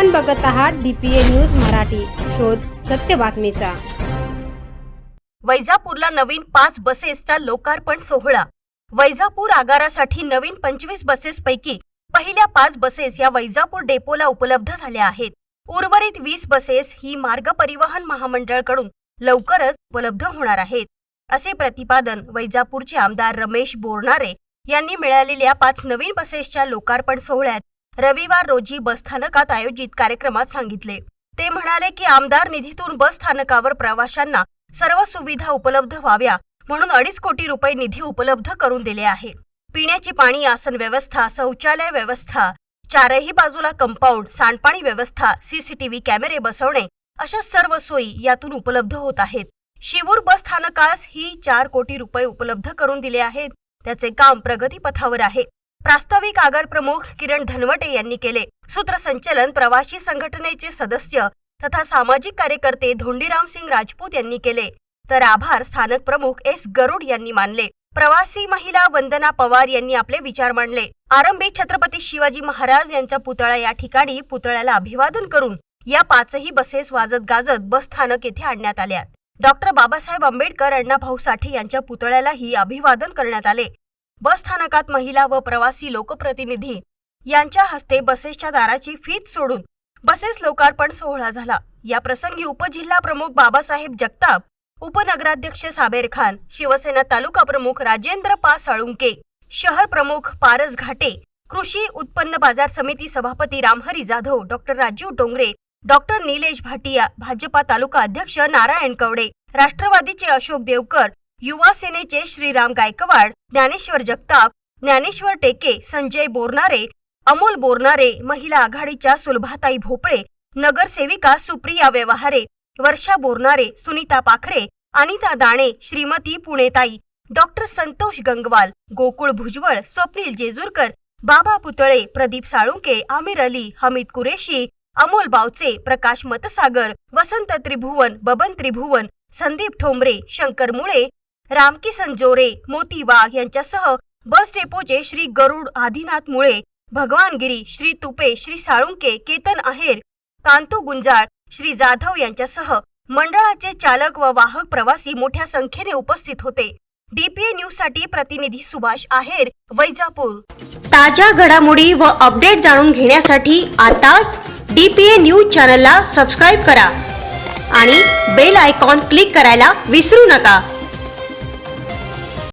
आपण बघत आहात डीपीए न्यूज मराठी. शोध सत्य बातमीचा. वैजापूरला नवीन पाच बसेसचा लोकार्पण सोहळा. वैजापूर आगारासाठी नवीन पंचवीस बसेसपैकी पहिल्या पाच बसेस या वैजापूर डेपोला उपलब्ध झाल्या आहेत. उर्वरित वीस बसेस ही मार्ग परिवहन महामंडळकडून लवकरच उपलब्ध होणार आहेत. असे प्रतिपादन वैजापूरचे आमदार रमेश बोरणारे यांनी मिळालेल्या पाच नवीन बसेसच्या लोकार्पण सोहळ्यात रविवार रोजी बसस्थानकात आयोजित कार्यक्रमात सांगितले. ते म्हणाले की आमदार निधीतून बसस्थानकावर प्रवाशांना सर्व सुविधा उपलब्ध व्हाव्या म्हणून अडीच कोटी रुपये निधी उपलब्ध करून दिले आहे. पिण्याची पाणी आसन व्यवस्था शौचालय व्यवस्था चारही बाजूला कंपाऊंड सांडपाणी व्यवस्था सीसीटीव्ही कॅमेरे बसवणे अशा सर्व सोयी यातून उपलब्ध होत आहेत. शिवूर बस स्थानकास ही चार कोटी रुपये उपलब्ध करून दिले आहेत. त्याचे काम प्रगतीपथावर आहे. प्रास्ताविक आगार प्रमुख किरण धनवटे यांनी केले. सूत्रसंचलन प्रवासी संघटनेचे सदस्य तथा सामाजिक कार्यकर्ते धोंडीराम सिंग राजपूत यांनी केले. तर आभार स्थानक प्रमुख एस गरुड यांनी मानले. प्रवासी महिला वंदना पवार यांनी आपले विचार मांडले. आरंभी छत्रपती शिवाजी महाराज यांचा पुतळा या ठिकाणी पुतळ्याला अभिवादन करून या पाचही बसेस वाजत गाजत बस स्थानक येथे आणण्यात आल्या. डॉक्टर बाबासाहेब आंबेडकर अण्णाभाऊ साठे यांच्या पुतळ्यालाही अभिवादन करण्यात आले. बस स्थानकात महिला व प्रवासी लोकप्रतिनिधी यांच्या हस्ते बसेसच्या दाराची फीत सोडून बसेस लोकार्पण सोहळा झाला. या प्रसंगी उपजिल्हा प्रमुख बाबासाहेब जगताप उपनगराध्यक्ष साबेर खान शिवसेना तालुका प्रमुख राजेंद्र पा साळुंके शहर प्रमुख पारस घाटे कृषी उत्पन्न बाजार समिती सभापती रामहरी जाधव डॉक्टर राजीव डोंगरे डॉक्टर निलेश भाटिया भाजपा तालुका अध्यक्ष नारायण कवडे राष्ट्रवादीचे अशोक देवकर युवा सेनेचे श्रीराम गायकवाड ज्ञानेश्वर जगताप ज्ञानेश्वर टेके संजय बोरनारे अमोल बोरनारे महिला आघाडीच्या सुलभाताई भोपळे नगरसेविका सुप्रिया व्यवहारे वर्षा बोरनारे सुनीता पाखरे अनिता दाणे श्रीमती पुणेताई डॉक्टर संतोष गंगवाल गोकुळ भुजबळ स्वप्नील जेजूरकर बाबा पुतळे प्रदीप साळुंके आमिर अली हमीद कुरेशी अमोल बावचे प्रकाश मतसागर वसंत त्रिभुवन बबन त्रिभुवन संदीप ठोंबरे शंकर मुळे रामकिसन जोरे मोती वाघ यांच्यासह बस डेपोचे श्री गरुड आदिनाथ मुळे भगवान गिरी श्री तुपे श्री साळुंके केतन आहेर कांतू गुंजाळ श्री जाधव यांच्यासह मंडळाचे चालक व वाहक प्रवासी मोठ्या संख्येने उपस्थित होते. डीपीए न्यूजसाठी प्रतिनिधी सुभाष आहेर वैजापूर. ताज्या घडामोडी व अपडेट जाणून घेण्यासाठी आताच डीपीए न्यूज चॅनलला सबस्क्राईब करा आणि बेल आयकॉन क्लिक करायला विसरू नका.